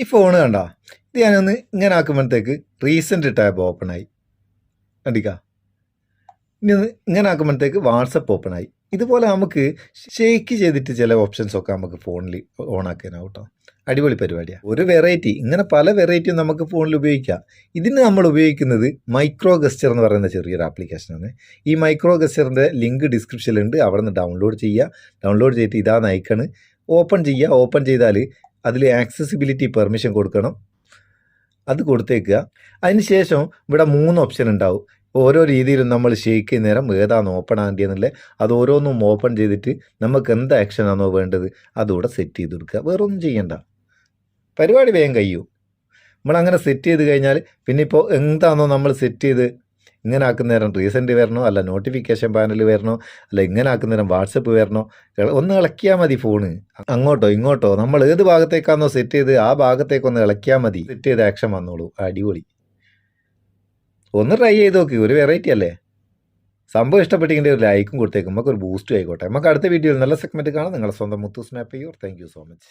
ഈ ഫോൺ കണ്ട? ഇത് ഞാനൊന്ന് ഇങ്ങനെ ആക്കുമ്പോഴത്തേക്ക് റീസെന്റ് ടാബ് ഓപ്പൺ ആയി. കണ്ടിക്ക? ഇനി ഒന്ന് ഇങ്ങനെ ആക്കുമ്പോഴത്തേക്ക് വാട്സപ്പ് ഓപ്പൺ ആയി. ഇതുപോലെ നമുക്ക് ഷേക്ക് ചെയ്തിട്ട് ചില ഓപ്ഷൻസ് ഒക്കെ നമുക്ക് ഫോണിൽ ഓൺ ആക്കാനാവും കേട്ടോ. അടിപൊളി പരിപാടിയാണ് ഒരു വെറൈറ്റി ഇങ്ങനെ പല വെറൈറ്റിയും നമുക്ക് ഫോണിൽ ഉപയോഗിക്കാം. ഇതിന് നമ്മൾ ഉപയോഗിക്കുന്നത് മൈക്രോ ഗസ്റ്റർ എന്ന് പറയുന്ന ചെറിയൊരു ആപ്ലിക്കേഷനാണ് ഈ മൈക്രോ ഗസ്റ്ററിന്റെ ലിങ്ക് ഡിസ്ക്രിപ്ഷനിലുണ്ട് അവിടെ നിന്ന് ഡൗൺലോഡ് ചെയ്യുക. ഡൗൺലോഡ് ചെയ്തിട്ട് ഇതാ നയിക്കാണ്. ഓപ്പൺ ചെയ്യുക. ഓപ്പൺ ചെയ്താൽ അതിൽ ആക്സസിബിലിറ്റി പെർമിഷൻ കൊടുക്കണം. അത് കൊടുത്തേക്കുക. അതിന് ശേഷം ഇവിടെ മൂന്ന് ഓപ്ഷൻ ഉണ്ടാവും. ഓരോ രീതിയിലും നമ്മൾ ഷെയ്ക്ക് നേരം ഏതാണ് ഓപ്പൺ ആകേണ്ടതെന്നുള്ളത് അത് ഓരോന്നും ഓപ്പൺ ചെയ്തിട്ട് നമുക്ക് എന്ത് ആക്ഷൻ ആണോ വേണ്ടത് അതുകൂടെ സെറ്റ് ചെയ്ത് കൊടുക്കുക. വേറൊന്നും ചെയ്യണ്ട. പരിപാടി വേഗം കഴിയൂ. നമ്മളങ്ങനെ സെറ്റ് ചെയ്ത് കഴിഞ്ഞാൽ പിന്നെ ഇപ്പോൾ എന്താണോ നമ്മൾ സെറ്റ് ചെയ്ത് ഇങ്ങനെ ആക്കുന്ന നേരം റീസെന്റ് വരണോ? അല്ല നോട്ടിഫിക്കേഷൻ പാനൽ വരണോ? അല്ല ഇങ്ങനെ ആക്കുന്ന നേരം വാട്സപ്പ് വരണോ? ഒന്ന് ഇളക്കിയാൽ മതി ഫോണ്. അങ്ങോട്ടോ ഇങ്ങോട്ടോ നമ്മൾ ഏത് ഭാഗത്തേക്കാണോ സെറ്റ് ചെയ്ത് ആ ഭാഗത്തേക്കൊന്ന് ഇളക്കിയാൽ മതി. സെറ്റ് ചെയ്ത് ആക്ഷൻ വന്നോളൂ. അടിപൊളി. ഒന്ന് ട്രൈ ചെയ്ത് നോക്കി. ഒരു വെറൈറ്റി അല്ലേ? സംഭവം ഇഷ്ടപ്പെട്ടെങ്കിൽ ഒരു ലൈക്കും കൊടുത്തേക്കും. നമുക്ക് ഒരു ബൂസ്റ്റും ആയിക്കോട്ടെ. നമുക്ക് അടുത്ത വീഡിയോയിൽ നല്ല സെഗ്മെന്റ് കാണാം. നിങ്ങളുടെ സ്വന്തം മുത്തു സ്നാപ്പ് ചെയ്യൂർ. Thank so much